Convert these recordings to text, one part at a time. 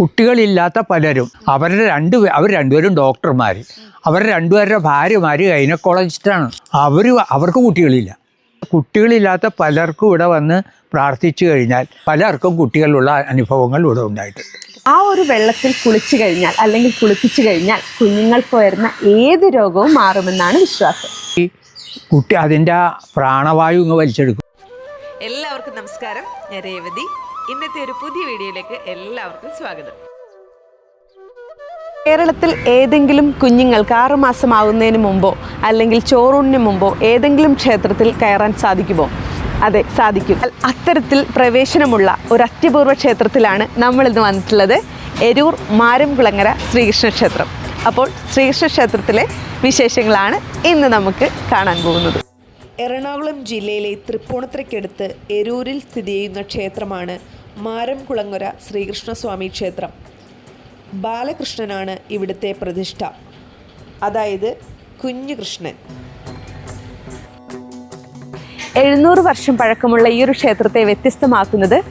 കുട്ടികളില്ലാത്ത പലരും. അവരുടെ രണ്ട് അവർ രണ്ടുപേരും ഡോക്ടർമാർ അവരുടെ രണ്ടുപേരുടെ ഭാര്യമാർ ഗൈനക്കോളജിസ്റ്റാണ്. അവർ അവർക്ക് കുട്ടികളില്ല. കുട്ടികളില്ലാത്ത പലർക്കും ഇവിടെ വന്ന് പ്രാർത്ഥിച്ചു കഴിഞ്ഞാൽ പലർക്കും കുട്ടികളുള്ള അനുഭവങ്ങൾ ഇവിടെ ഉണ്ടായിട്ടുണ്ട്. ആ ഒരു വെള്ളത്തിൽ കുളിച്ചു കഴിഞ്ഞാൽ അല്ലെങ്കിൽ കുളിപ്പിച്ചു കഴിഞ്ഞാൽ കുഞ്ഞുങ്ങൾക്ക് വരുന്ന ഏത് രോഗവും മാറുമെന്നാണ് വിശ്വാസം. ഈ കുട്ടി അതിന്റെ പ്രാണവായു ഇങ്ങ് വലിച്ചെടുക്കും. എല്ലാവർക്കും നമസ്കാരം. ഞാൻ രേവതി. ഇന്നത്തെ ഒരു പുതിയ വീഡിയോയിലേക്ക് എല്ലാവർക്കും സ്വാഗതം. കേരളത്തിൽ ഏതെങ്കിലും കുഞ്ഞുങ്ങൾക്ക് ആറുമാസം ആകുന്നതിന് മുമ്പോ അല്ലെങ്കിൽ ചോറൂണിന് മുമ്പോ ഏതെങ്കിലും ക്ഷേത്രത്തിൽ കയറാൻ സാധിക്കുമോ? അതെ സാധിക്കും. അത്തരത്തിൽ പ്രവേശനമുള്ള ഒരു അത്യപൂർവ ക്ഷേത്രത്തിലാണ് നമ്മൾ ഇന്ന് വന്നിട്ടുള്ളത്. എരൂർ മാരംകുളങ്ങര ശ്രീകൃഷ്ണ ക്ഷേത്രം അപ്പോൾ ശ്രീകൃഷ്ണ ക്ഷേത്രത്തിലെ വിശേഷങ്ങളാണ് ഇന്ന് നമുക്ക് കാണാൻ പോകുന്നത്. എറണാകുളം ജില്ലയിലെ തൃപ്പൂണിത്തുറയ്ക്കടുത്ത് എരൂരിൽ സ്ഥിതി ചെയ്യുന്ന ക്ഷേത്രമാണ് മാരംകുളങ്ങര ശ്രീകൃഷ്ണസ്വാമി ക്ഷേത്രം. ബാലകൃഷ്ണനാണ് ഇവിടുത്തെ പ്രതിഷ്ഠ. അതായത് കുഞ്ഞുകൃഷ്ണൻ. എഴുന്നൂറ് വർഷം പഴക്കമുള്ള ഈ ഒരു ക്ഷേത്രത്തെ വ്യത്യസ്തമാക്കുന്നത്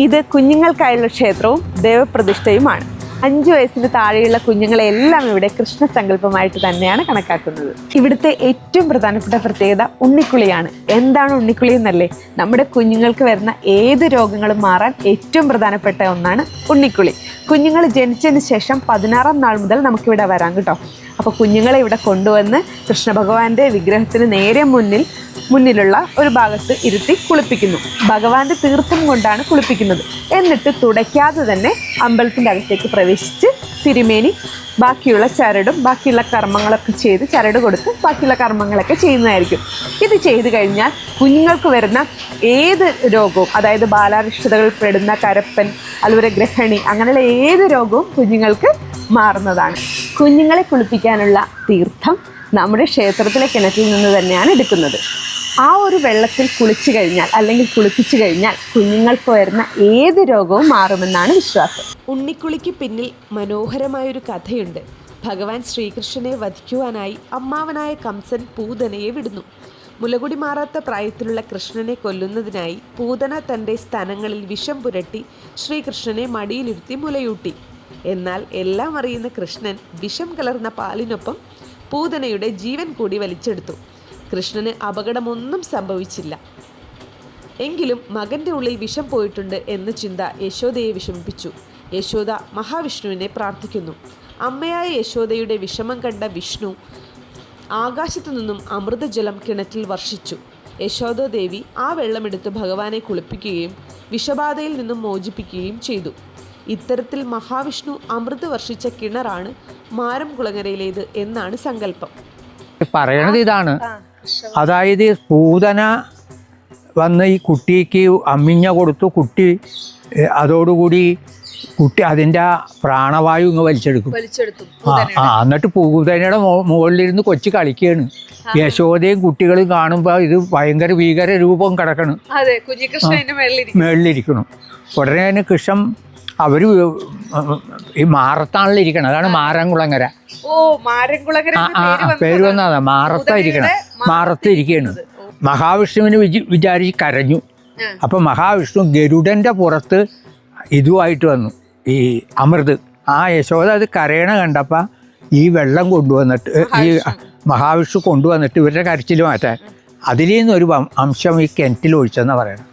ഇത് കുഞ്ഞുങ്ങൾക്കായുള്ള ക്ഷേത്രവും ദേവപ്രതിഷ്ഠയുമാണ്. അഞ്ചു വയസ്സിന് താഴെയുള്ള കുഞ്ഞുങ്ങളെല്ലാം ഇവിടെ കൃഷ്ണ സങ്കല്പമായിട്ട് തന്നെയാണ് കണക്കാക്കുന്നത്. ഇവിടുത്തെ ഏറ്റവും പ്രധാനപ്പെട്ട പ്രത്യേകത ഉണ്ണിക്കുളിയാണ്. എന്താണ് ഉണ്ണിക്കുളി എന്നല്ലേ? നമ്മുടെ കുഞ്ഞുങ്ങൾക്ക് വരുന്ന ഏത് രോഗങ്ങളും മാറാൻ ഏറ്റവും പ്രധാനപ്പെട്ട ഒന്നാണ് ഉണ്ണിക്കുളി. കുഞ്ഞുങ്ങൾ ജനിച്ചതിന് ശേഷം പതിനാറാം നാൾ മുതൽ നമുക്കിവിടെ വരാം കേട്ടോ. അപ്പോൾ കുഞ്ഞുങ്ങളെ ഇവിടെ കൊണ്ടുവന്ന് കൃഷ്ണ ഭഗവാന്റെ വിഗ്രഹത്തിന് നേരെ മുന്നിൽ മുന്നിലുള്ള ഒരു ഭാഗത്ത് ഇരുത്തി കുളിപ്പിക്കുന്നു. ഭഗവാന്റെ തീർത്ഥം കൊണ്ടാണ് കുളിപ്പിക്കുന്നത്. എന്നിട്ട് തുടയ്ക്കാതെ തന്നെ അമ്പലത്തിന്റെ അകത്തേക്ക് പ്രവേശിച്ച് തിരുമേനി ബാക്കിയുള്ള ചരടും ബാക്കിയുള്ള കർമ്മങ്ങളൊക്കെ ചെയ്ത് ചരട് കൊടുത്ത് ബാക്കിയുള്ള കർമ്മങ്ങളൊക്കെ ചെയ്യുന്നതായിരിക്കും. ഇത് ചെയ്തു കഴിഞ്ഞാൽ കുഞ്ഞുങ്ങൾക്ക് വരുന്ന ഏത് രോഗവും അതായത് ബാലാരിഷ്ടതകൾ പെടുന്ന കരപ്പൻ അതുപോലെ ഗ്രഹണി അങ്ങനെയുള്ള ഏത് രോഗവും കുഞ്ഞുങ്ങൾക്ക് മാറുന്നതാണ്. കുഞ്ഞുങ്ങളെ കുളിപ്പിക്കാനുള്ള തീർത്ഥം നമ്മുടെ ക്ഷേത്രത്തിലെ കിണറ്റിൽ നിന്ന് തന്നെയാണ് എടുക്കുന്നത്. ആ ഒരു വെള്ളത്തിൽ കുളിച്ചു കഴിഞ്ഞാൽ അല്ലെങ്കിൽ കുളിപ്പിച്ചു കഴിഞ്ഞാൽ കുഞ്ഞുങ്ങൾക്ക് വരുന്ന ഏത് രോഗവും മാറുമെന്നാണ് വിശ്വാസം. ഉണ്ണിക്കുളിക്ക് പിന്നിൽ മനോഹരമായൊരു കഥയുണ്ട്. ഭഗവാൻ ശ്രീകൃഷ്ണനെ വധിക്കുവാനായി അമ്മാവനായ കംസൻ പൂതനയെ വിടുന്നു. മുലകുടി മാറാത്ത പ്രായത്തിലുള്ള കൃഷ്ണനെ കൊല്ലുന്നതിനായി പൂതന തന്റെ സ്തനങ്ങളിൽ വിഷം പുരട്ടി ശ്രീകൃഷ്ണനെ മടിയിലിരുത്തി മുലയൂട്ടി. എന്നാൽ എല്ലാം അറിയുന്ന കൃഷ്ണൻ വിഷം കലർന്ന പാലിനൊപ്പം പൂതനയുടെ ജീവൻ കൂടി വലിച്ചെടുത്തു. കൃഷ്ണന് അപകടമൊന്നും സംഭവിച്ചില്ല. എങ്കിലും മകന്റെ ഉള്ളിൽ വിഷം പോയിട്ടുണ്ട് എന്ന ചിന്ത യശോദയെ വിഷമിപ്പിച്ചു. യശോദ മഹാവിഷ്ണുവിനെ പ്രാർത്ഥിക്കുന്നു. അമ്മയായ യശോദയുടെ വിഷമം കണ്ട വിഷ്ണു ആകാശത്തു നിന്നും അമൃതജലം കിണറ്റിൽ വർഷിച്ചു. യശോദാദേവി ആ വെള്ളമെടുത്ത് ഭഗവാനെ കുളിപ്പിക്കുകയും വിഷബാധയിൽ നിന്നും മോചിപ്പിക്കുകയും ചെയ്തു. ഇത്തരത്തിൽ മഹാവിഷ്ണു അമൃത് വർഷിച്ച കിണറാണ് മാരം കുളങ്ങരയിലേത് എന്നാണ് സങ്കല്പം. പറയണത് ഇതാണ്. അതായത് പൂതന വന്ന് ഈ കുട്ടിക്ക് അമ്മിഞ്ഞ കൊടുത്തു കുട്ടി അതോടുകൂടി കുട്ടി അതിന്റെ ആ പ്രാണവായു ഇങ്ങ് വലിച്ചെടുക്കും. ആ ആ എന്നിട്ട് പൂതനയുടെ മുകളിലിരുന്ന് കൊച്ചു കളിക്കുകയാണ്. യശോദയും കുട്ടികളും കാണുമ്പോൾ ഇത് ഭയങ്കര ഭീകര രൂപം കിടക്കണം. മേളിലിരിക്കണം ഉടനെ തന്നെ കൃഷ്ണം അവർ ഈ മാറത്താണല്ലോ ഇരിക്കണം അതാണ് ഓ മാരംകുളങ്ങര പേര് വന്നതാ. മാറത്ത പേര് വന്നതാ മാറത്തായിരിക്കണം മഹാവിഷ്ണുവിനെ വിചി വിചാരിച്ച് കരഞ്ഞു. അപ്പം മഹാവിഷ്ണു ഗരുഡന്റെ പുറത്ത് ഇതുമായിട്ട് വന്നു. ഈ അമൃത്. ആ യശോദ അത് കരയണ കണ്ടപ്പോൾ ഈ വെള്ളം കൊണ്ടുവന്നിട്ട് ഈ മഹാവിഷ്ണു. കൊണ്ടുവന്നിട്ട് ഇവരുടെ കരച്ചിൽ മാറ്റാൻ. അതിൽ നിന്നൊരു അംശം ഈ കിണറ്റിൽ ഒഴിച്ചെന്നാണ് പറയണം.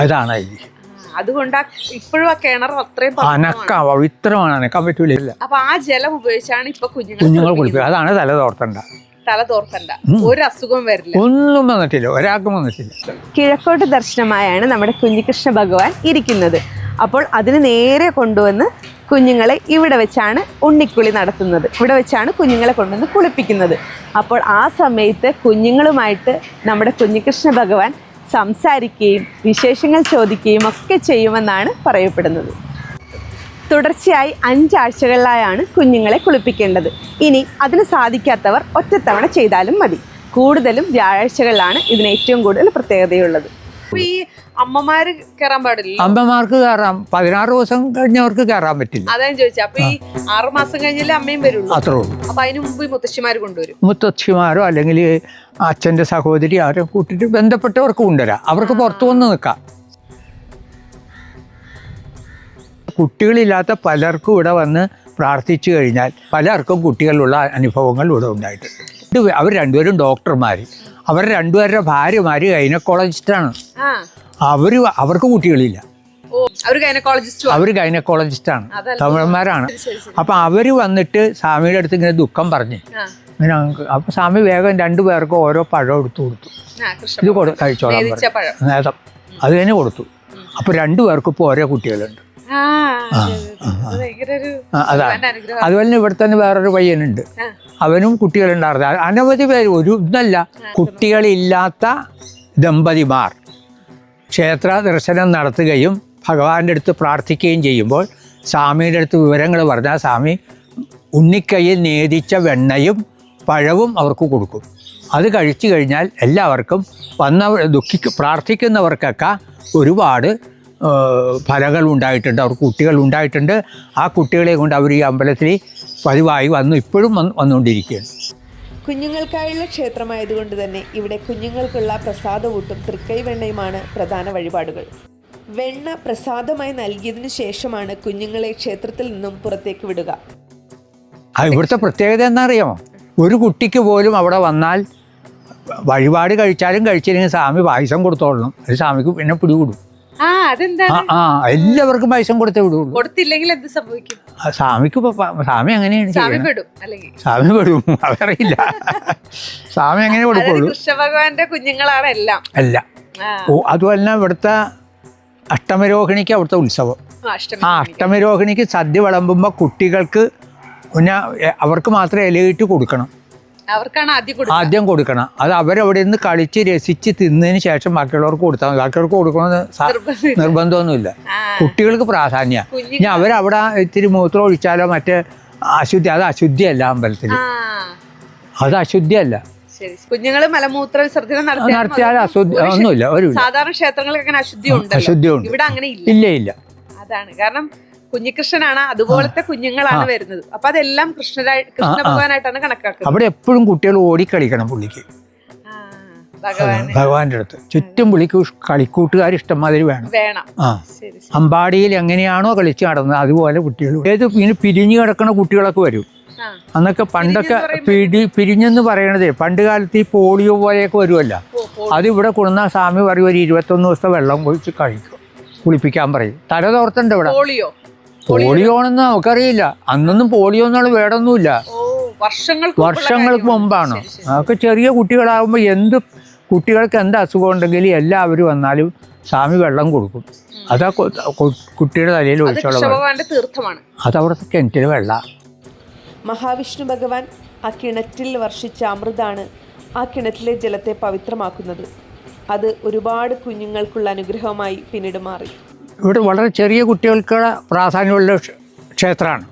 അതാണ് ഐതിഹ്യം. അതുകൊണ്ട് ഇപ്പോഴും ആ കിണർ അത്രയും. അനക്കാം പവിത്രമാണ് അനക്കാൻ പറ്റൂല. അപ്പൊ ആ ജലം ഉപയോഗിച്ചാണ് ഇപ്പൊ കുഞ്ഞുങ്ങൾ കുഞ്ഞുങ്ങൾ കുളിപ്പിക്കുക. അതാണ് തല തോർത്തണ്ട. തല തോർത്തണ്ട. ഒരു അസുഖവും വരില്ല. ഒന്നും വന്നിട്ടില്ല. ഒരാൾക്കും വന്നിട്ടില്ല. കിഴക്കോട്ട് ദർശനമായാണ് നമ്മുടെ കുഞ്ഞികൃഷ്ണ ഭഗവാൻ ഇരിക്കുന്നത്. അപ്പോൾ അതിന് നേരെ കൊണ്ടുവന്ന് കുഞ്ഞുങ്ങളെ ഇവിടെ വെച്ചാണ് ഉണ്ണിക്കുളി നടത്തുന്നത്. ഇവിടെ വെച്ചാണ് കുഞ്ഞുങ്ങളെ കൊണ്ടുവന്ന് കുളിപ്പിക്കുന്നത്. അപ്പോൾ ആ സമയത്ത് കുഞ്ഞുങ്ങളുമായിട്ട് നമ്മുടെ കുഞ്ഞികൃഷ്ണ ഭഗവാൻ സംസാരിക്കുകയും വിശേഷങ്ങൾ ചോദിക്കുകയും ഒക്കെ ചെയ്യുമെന്നാണ് പറയപ്പെടുന്നത്. തുടർച്ചയായി അഞ്ചാഴ്ചകളിലായാണ് കുഞ്ഞുങ്ങളെ കുളിപ്പിക്കേണ്ടത്. ഇനി അതിന് സാധിക്കാത്തവർ ഒറ്റത്തവണ ചെയ്താലും മതി. കൂടുതലും വ്യാഴാഴ്ചകളിലാണ് ഇതിന് ഏറ്റവും കൂടുതൽ പ്രത്യേകതയുള്ളത്. ഈ അമ്മമാര് കയറാൻ പാടില്ല അമ്മമാർക്ക് കയറാം പതിനാറ് ദിവസം കഴിഞ്ഞവർക്ക് കയറാൻ പറ്റില്ല. അതാണ് ചോദിച്ചത് അപ്പൊ ഈ ആറു മാസം കഴിഞ്ഞാലേ അമ്മയും വരുള്ളൂ? അത്രേ ഉള്ളൂ. അപ്പൊ അതിന് മുമ്പ് ഈ മുത്തശ്ശിമാര് കൊണ്ടുവരും? മുത്തശ്ശിമാരോ അല്ലെങ്കിൽ അച്ഛന്റെ സഹോദരി ആരോ കൂട്ടിട്ട് ബന്ധപ്പെട്ടവർക്ക് കൊണ്ടുവരാം. അവർക്ക് പുറത്തു വന്ന് നിൽക്കാം. കുട്ടികളില്ലാത്ത പലർക്കും ഇവിടെ വന്ന് പ്രാർത്ഥിച്ചു കഴിഞ്ഞാൽ പലർക്കും കുട്ടികളുള്ള അനുഭവങ്ങൾ ഇവിടെ ഉണ്ടായിട്ടുണ്ട്. അവർ രണ്ടുപേരും ഡോക്ടർമാര്. അവർ രണ്ടുപേരുടെ ഭാര്യമാര് ഗൈനക്കോളജിസ്റ്റാണ്. ആ. അവർ അവർക്ക് കുട്ടികളില്ല. അവർ ഗൈനക്കോളജിസ്റ്റ് ആണ്. ഗൈനക്കോളജിസ്റ്റാണ്. തമിഴന്മാരാണ്. അപ്പൊ അവർ അവർ വന്നിട്ട് സ്വാമിയുടെ അടുത്ത് ഇങ്ങനെ ദുഃഖം പറഞ്ഞ്. ഇങ്ങനെ അപ്പം സ്വാമി വേഗം രണ്ടു പേർക്കും ഓരോ പഴം എടുത്തു കൊടുത്തു. ഇത് കൊടു കഴിച്ചോളാം നേതം. അത് തന്നെ കൊടുത്തു. അപ്പോൾ രണ്ടു പേർക്കും ഇപ്പോൾ ഓരോ കുട്ടികളുണ്ട്. അതാണ് അതുപോലെ തന്നെ ഇവിടെ തന്നെ വേറൊരു പയ്യനുണ്ട്. അവനും കുട്ടികളുണ്ടായിരുന്നു. അനവധി പേര്. ഒരു ഇതല്ല. കുട്ടികളില്ലാത്ത ദമ്പതിമാർ ക്ഷേത്ര ദർശനം നടത്തുകയും ഭഗവാന്റെ അടുത്ത് പ്രാർത്ഥിക്കുകയും ചെയ്യുമ്പോൾ സ്വാമിയുടെ അടുത്ത് വിവരങ്ങൾ പറഞ്ഞാൽ സ്വാമി ഉണ്ണിക്കൈയിൽ നേദിച്ച വെണ്ണയും പഴവും അവർക്ക് കൊടുക്കും. അത് കഴിച്ചു കഴിഞ്ഞാൽ എല്ലാവർക്കും വന്ന ദുഃഖിക്ക് പ്രാർത്ഥിക്കുന്നവർക്കൊക്കെ ഒരുപാട് ഫലങ്ങൾ ഉണ്ടായിട്ടുണ്ട് അവർക്ക് കുട്ടികൾ ഉണ്ടായിട്ടുണ്ട് ആ കുട്ടികളെ കൊണ്ട് അവർ ഈ അമ്പലത്തിൽ പതിവായി വന്നു ഇപ്പോഴും വന്ന് വന്നുകൊണ്ടിരിക്കുകയാണ്. കുഞ്ഞുങ്ങൾക്കായുള്ള ക്ഷേത്രമായതുകൊണ്ട് തന്നെ ഇവിടെ കുഞ്ഞുങ്ങൾക്കുള്ള പ്രസാദവൂട്ടും തൃക്കൈ വെണ്ണയുമാണ് പ്രധാന വഴിപാടുകൾ. വെണ്ണ പ്രസാദമായി നൽകിയതിനു ശേഷമാണ് കുഞ്ഞുങ്ങളെ ക്ഷേത്രത്തിൽ നിന്നും പുറത്തേക്ക് വിടുക. ആ ഇവിടുത്തെ പ്രത്യേകത എന്നറിയാമോ ഒരു കുട്ടിക്ക് പോലും അവിടെ വന്നാൽ വഴിപാട് കഴിച്ചാലും കഴിച്ചില്ലെങ്കിൽ സ്വാമി പായസം കൊടുത്തോളണം. അത് സ്വാമിക്ക് പിന്നെ പിടികൂടും. ആ എല്ലാവർക്കും പൈസ കൊടുത്തേ വിടുള്ളൂ. കൊടുത്തില്ലെങ്കിൽ എന്ത് സംഭവിക്കും? സ്വാമിക്ക് സ്വാമി അങ്ങനെയാണ് സ്വാമി പെടും സ്വാമി പെടും അതറിയില്ല. സ്വാമി അങ്ങനെ കൊടുക്കുള്ളൂ? കൃഷ്ണ ഭഗവാന്റെ കുഞ്ഞുങ്ങളാണ് എല്ലാം. അല്ല. ഓ അതുമല്ല ഇവിടുത്തെ അഷ്ടമരോഹിണിക്ക് അവിടുത്തെ ഉത്സവം. ആ അഷ്ടമരോഹിണിക്ക് സദ്യ വിളമ്പുമ്പോൾ കുട്ടികൾക്ക് പിന്നെ അവർക്ക് മാത്രമേ ഇലയിട്ട് കൊടുക്കണം. അവർക്കാണ് ആദ്യം കൊടുക്കുക. ആദ്യം കൊടുക്കണം. അത് അവരവിടെ നിന്ന് കളിച്ച് രസിച്ച് തിന്നതിന് ശേഷം ബാക്കിയുള്ളവർക്ക് കൊടുത്താൽ മതി. ബാക്കിയുള്ളവർക്ക് കൊടുക്കണമെന്ന് നിർബന്ധമൊന്നുമില്ല. കുട്ടികൾക്ക് പ്രാധാന്യ. ഇനി അവരവിടെ ഇത്തിരി മൂത്രം ഒഴിച്ചാലോ മറ്റേ അശുദ്ധി അത് അശുദ്ധിയല്ല അമ്പലത്തിൽ അത് അശുദ്ധിയല്ല. ശരി കുഞ്ഞുങ്ങൾ മലമൂത്ര വിസർജനം നടത്തിയാൽ അശുദ്ധി ഒന്നുമില്ല ഒരു സാധാരണ ക്ഷേത്രങ്ങൾക്ക് അങ്ങനെ അശുദ്ധി ഉണ്ട് ഇവിടെ അങ്ങനെ ഇല്ല. ഇല്ല ഇല്ല. അതാണ്. കാരണം കുഞ്ഞികൃഷ്ണനാണ്. അതുപോലത്തെ കുഞ്ഞുങ്ങളാണ് വരുന്നത്. അപ്പൊ അതെല്ലാം കൃഷ്ണരായി കൃഷ്ണ. ഭഗവാനായിട്ടാണ് കണക്കാക്കുന്നത്. അവിടെ എപ്പോഴും കുട്ടികൾ ഓടിക്കളിക്കണം പുള്ളിക്ക്. ഭഗവാന്റെ അടുത്ത്. ചുറ്റും പുള്ളിക്ക് കളിക്കൂട്ടുകാർ ഇഷ്ടംമാതിരി വേണം. വേണം. ആ. അമ്പാടിയിൽ എങ്ങനെയാണോ കളിച്ച് നടന്നത് അതുപോലെ കുട്ടികൾ ഏത് ഇങ്ങനെ പിരിഞ്ഞു കിടക്കുന്ന കുട്ടികളൊക്കെ വരും. അന്നൊക്കെ പണ്ടൊക്കെ പിടി പിരിഞ്ഞെന്ന് പറയണതേ പണ്ട് കാലത്ത് ഈ പോളിയോ പോലെയൊക്കെ വരുമല്ല അതിവിടെ ഓ. അത് ഇവിടെ കൊണ്ടുവന്ന സ്വാമി പറയും ഒരു ഇരുപത്തൊന്ന് ദിവസത്തെ വെള്ളം കുഴിച്ച് കഴിക്കും. കുളിപ്പിക്കാൻ പറയും. തല തോർത്തുണ്ട് ഇവിടെ? പോളിയോ. പോളിയോ ആണെന്ന് നമുക്കറിയില്ല. അന്നൊന്നും പോളിയോ എന്നുള്ള വേടൊന്നുമില്ല. ഓ വർഷങ്ങൾക്ക് മുമ്പാണ്. അതൊക്കെ ചെറിയ കുട്ടികളാകുമ്പോൾ എന്ത് കുട്ടികൾക്ക് എന്ത് അസുഖം ഉണ്ടെങ്കിലും എല്ലാവരും വന്നാലും സ്വാമി വെള്ളം കൊടുക്കും. അതാ കുട്ടിയുടെ തലയിൽ അത് ഒഴിച്ചുള്ള തീർത്ഥമാണ്. അതവിടുത്തെ കിണറ്റിൽ വെള്ള. മഹാവിഷ്ണു ഭഗവാൻ ആ കിണറ്റിൽ വർഷിച്ച അമൃതാണ് ആ കിണറ്റിലെ ജലത്തെ പവിത്രമാക്കുന്നത്. അത് ഒരുപാട് കുഞ്ഞുങ്ങൾക്കുള്ള അനുഗ്രഹമായി പിന്നീട് മാറി. ഇവിടെ വളരെ ചെറിയ കുട്ടികൾക്ക് പ്രാധാന്യമുള്ള ക്ഷ- ക്ഷേത്രമാണ്.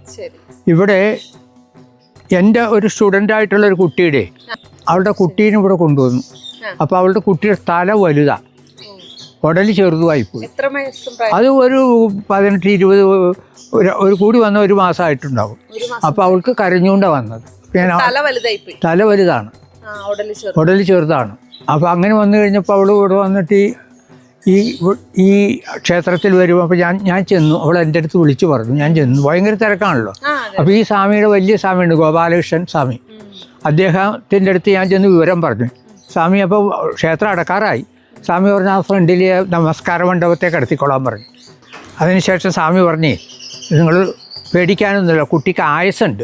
ഇവിടെ എന്റെ ഒരു സ്റ്റുഡന്റ് ആയിട്ടുള്ള ഒരു കുട്ടിയുടെ അവളുടെ കുട്ടീനെ ഇവിടെ കൊണ്ടുവന്നു. അപ്പോൾ അവളുടെ കുട്ടിയുടെ തല വലുതാണ് ഉടലി ചെറുതുമായി പോയി. അത് ഒരു പതിനെട്ട് ഇരുപത് ഒരു കൂടി വന്ന ഒരു മാസമായിട്ടുണ്ടാവും. അപ്പോൾ അവൾക്ക് കരഞ്ഞുകൊണ്ടാണ് വന്നത്. ഞാൻ തല വലുതാണ്. ഉടലി ചെറുതാണ്. അപ്പോൾ അങ്ങനെ വന്നു കഴിഞ്ഞപ്പോൾ അവൾ ഇവിടെ വന്നിട്ട് ഈ ഈ ക്ഷേത്രത്തിൽ വരുമ്പോൾ അപ്പോൾ ഞാൻ ഞാൻ ചെന്നു. അവൾ എന്റെ അടുത്ത് വിളിച്ചു പറഞ്ഞു. ഞാൻ ചെന്നു. ഭയങ്കര തിരക്കാണല്ലോ. അപ്പോൾ ഈ സ്വാമിയുടെ വലിയ സ്വാമിയുണ്ട് ഗോപാലകൃഷ്ണൻ സ്വാമി. അദ്ദേഹത്തിന്റെ അടുത്ത് ഞാൻ ചെന്ന് വിവരം പറഞ്ഞു. സ്വാമി അപ്പോൾ ക്ഷേത്രം അടക്കാറായി. സ്വാമി പറഞ്ഞ ആ ഫ്രണ്ടിൽ നമസ്കാര മണ്ഡപത്തെ കടത്തിക്കൊള്ളാൻ പറഞ്ഞു. അതിനുശേഷം സ്വാമി പറഞ്ഞേ നിങ്ങൾ പേടിക്കാനൊന്നുമില്ല. കുട്ടിക്ക് ആയസുണ്ട്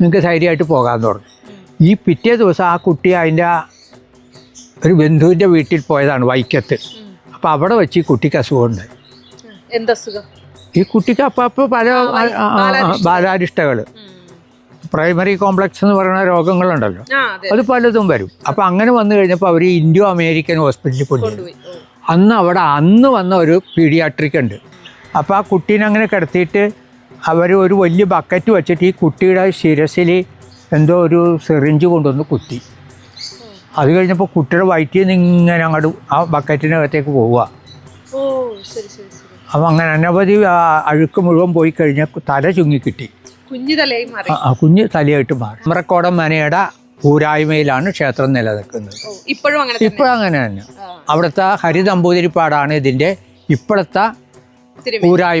നിങ്ങൾക്ക് ധൈര്യമായിട്ട് പോകാമെന്ന് പറഞ്ഞു. ഈ പിറ്റേ ദിവസം ആ കുട്ടി അതിന്റെ ഒരു ബന്ധുവിന്റെ വീട്ടിൽ പോയതാണ് വൈക്കത്ത്. അപ്പോൾ അവിടെ വെച്ച് ഈ കുട്ടിക്ക് അസുഖമുണ്ട്. എന്തസുഖം ഈ കുട്ടിക്ക് അപ്പോൾ അപ്പോൾ പല ബാലാരിഷ്ടകൾ പ്രൈമറി കോംപ്ലക്സ് എന്ന് പറയുന്ന രോഗങ്ങളുണ്ടല്ലോ. അത്. പലതും വരും. അപ്പോൾ അങ്ങനെ വന്നു കഴിഞ്ഞപ്പോൾ അവർ ഇൻഡോ അമേരിക്കൻ ഹോസ്പിറ്റലിൽ കൊണ്ടുപോയി. അന്ന് അവിടെ അന്ന് വന്ന ഒരു പീഡിയാട്രിക് ഉണ്ട്. അപ്പോൾ ആ കുട്ടീനെ അങ്ങനെ കിടത്തിയിട്ട് അവർ ഒരു വലിയ ബക്കറ്റ് വെച്ചിട്ട് ഈ കുട്ടിയുടെ ശിരസിൽ എന്തോ ഒരു സിറിഞ്ച് കൊണ്ടുവന്ന് കുത്തി. അത് കഴിഞ്ഞപ്പോൾ കുട്ടിയുടെ വയറ്റിൽ നിന്ന് ഇങ്ങനെ അങ്ങോട്ട് ആ ബക്കറ്റിനകത്തേക്ക് പോവുക. അപ്പം അങ്ങനെ അനവധി അഴുക്ക് മുഴുവൻ പോയി കഴിഞ്ഞാൽ തല ചുങ്ങി കിട്ടി. കുഞ്ഞു മാറി. ആ, കുഞ്ഞ് തലയായിട്ട് മാറി. അമറക്കോടം മനയുടെ പൂരായ്മയിലാണ് ക്ഷേത്രം നിലനിൽക്കുന്നത്. ഇപ്പോഴും അങ്ങനെ ഇപ്പോഴും അങ്ങനെ തന്നെ. അവിടുത്തെ ഹരിതമ്പൂതിരിപ്പാടാണ് ഇതിന്റെ ഇപ്പോഴത്തെ തിരുമേനി.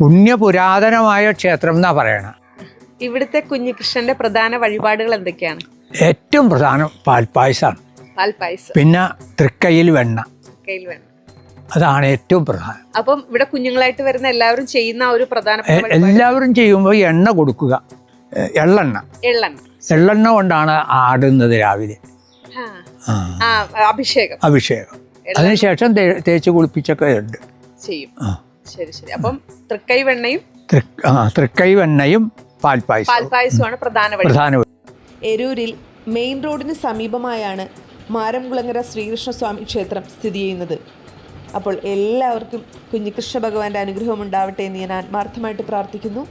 പുണ്യ പുരാതനമായ ക്ഷേത്രം എന്നാ പറയണ. ഇവിടുത്തെ കുഞ്ഞികൃഷ്ണന്റെ പ്രധാന വഴിപാടുകൾ എന്തൊക്കെയാണ്? ഏറ്റവും പ്രധാനം പാൽപ്പായസമാണ് പാൽപ്പായസം. പിന്നെ തൃക്കൈയിൽ വെണ്ണ. കയ്യിൽ വേണം അതാണ് ഏറ്റവും പ്രധാനം. അപ്പം ഇവിടെ കുഞ്ഞുങ്ങളായിട്ട് വരുന്ന എല്ലാവരും ചെയ്യുന്ന ഒരു പ്രധാന എ- എല്ലാവരും ചെയ്യുമ്പോൾ എണ്ണ കൊടുക്കുക. എ, എള്ളെണ്ണ. എള്ളെണ്ണ. എള്ളെണ്ണ കൊണ്ടാണ് ആടുന്നത് രാവിലെ. ആ. ആ, ആ അഭിഷേകം. അഭിഷേകം. അതിനുശേഷം തേ- തേച്ച് കുളിപ്പിച്ചൊക്കെ ഉണ്ട്. ചെയ്യും. ആ. ശരി ശരി. അപ്പം തൃക്കൈ വെണ്ണയും തൃ- ആ, തൃക്കൈ വെണ്ണയും പാൽപ്പായസവും. പാൽപ്പായസമാണ് പ്രധാന വഴി പ്രധാന എരൂരിൽ മെയിൻ റോഡിന് സമീപമായാണ് മാരംകുളങ്ങര ശ്രീകൃഷ്ണസ്വാമി ക്ഷേത്രം സ്ഥിതി ചെയ്യുന്നത്. അപ്പോൾ എല്ലാവർക്കും കുഞ്ഞികൃഷ്ണ ഭഗവാന്റെ അനുഗ്രഹം ഉണ്ടാവട്ടെ എന്ന് ഞാൻ ആത്മാർത്ഥമായിട്ട് പ്രാർത്ഥിക്കുന്നു.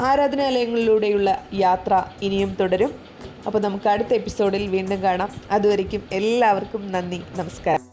ആരാധനാലയങ്ങളിലൂടെയുള്ള യാത്ര ഇനിയും തുടരും. അപ്പോൾ നമുക്ക് അടുത്ത എപ്പിസോഡിൽ വീണ്ടും കാണാം. അതുവരയ്ക്കും എല്ലാവർക്കും നന്ദി നമസ്കാരം.